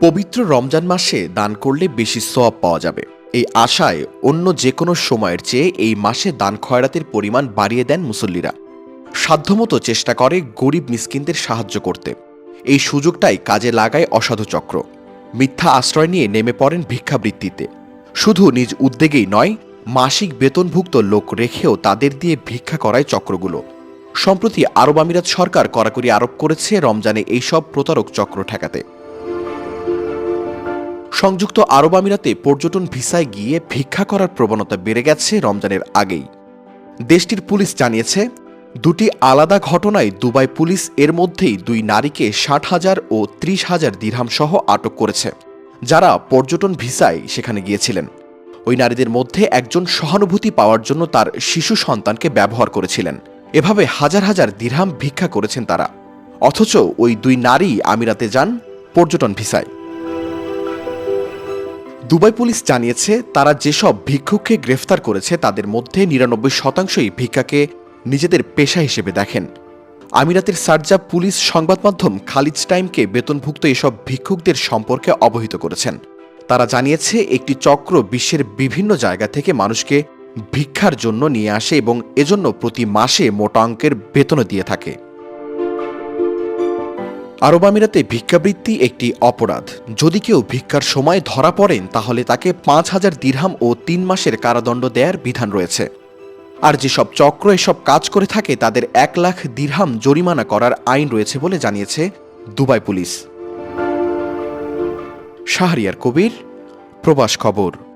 পবিত্র রমজান মাসে দান করলে বেশি সওয়াব পাওয়া যাবে। এই আশায় অন্য যে কোনো সময়ের চেয়ে এই মাসে দান খয়রাতের পরিমাণ বাড়িয়ে দেন মুসল্লিরা। সাধ্যমতো চেষ্টা করে গরিব মিসকিনদের সাহায্য করতে। এই সুযোগটাই কাজে লাগায় অসাধু চক্র। মিথ্যা আশ্রয় নিয়ে নেমে পড়েন ভিক্ষাবৃত্তিতে। শুধু নিজ উদ্যোগেই নয়, মাসিক বেতনভুক্ত লোক রেখেও তাদের দিয়ে ভিক্ষা করায় চক্রগুলো। সম্প্রতি আরব আমিরাত সরকার কড়াকড়ি আরোপ করেছে রমজানে এইসব প্রতারক চক্র ঠেকাতে। সংযুক্ত আরব আমিরাতে পর্যটন ভিসায় গিয়ে ভিক্ষা করার প্রবণতা বেড়ে গেছে রমজানের আগেই। দেশটির পুলিশ জানিয়েছে, দুটি আলাদা ঘটনায় দুবাই পুলিশ এর মধ্যেই দুই নারীকে ষাট হাজার ও ত্রিশ হাজার দিরহাম সহ আটক করেছে, যারা পর্যটন ভিসায় সেখানে গিয়েছিলেন। ওই নারীদের মধ্যে একজন সহানুভূতি পাওয়ার জন্য তার শিশু সন্তানকে ব্যবহার করেছিলেন। এভাবে হাজার হাজার দিরহাম ভিক্ষা করেছেন তারা। অথচ ওই দুই নারী আমিরাতে যান পর্যটন ভিসায়। দুবাই পুলিশ জানিয়েছে, তারা যেসব ভিক্ষুককে গ্রেফতার করেছে, তাদের মধ্যে নিরানব্বই শতাংশই ভিক্ষাকে নিজেদের পেশা হিসেবে দেখেন। আমিরাতের সার্জা পুলিশ সংবাদ মাধ্যম খালিজ টাইমকে বেতনভুক্ত এসব ভিক্ষুকদের সম্পর্কে অবহিত করেছেন। তারা জানিয়েছে, একটি চক্র বিশ্বের বিভিন্ন জায়গা থেকে মানুষকে ভিক্ষার জন্য নিয়ে আসে এবং এজন্য প্রতি মাসে মোটা অঙ্কের বেতনও দিয়ে থাকে। আরব আমিরাতে ভিক্ষাবৃত্তি একটি অপরাধ। যদি কেউ ভিক্ষার সময় ধরা পড়েন, তাহলে তাকে পাঁচ হাজার দিরহাম ও তিন মাসের কারাদণ্ড দেয়ার বিধান রয়েছে। আর যেসব চক্র, এসব কাজ করে থাকে, তাদের এক লাখ দিরহাম জরিমানা করার আইন রয়েছে বলে জানিয়েছে দুবাই পুলিশ। শাহরিয়ার কবির, প্রবাস খবর।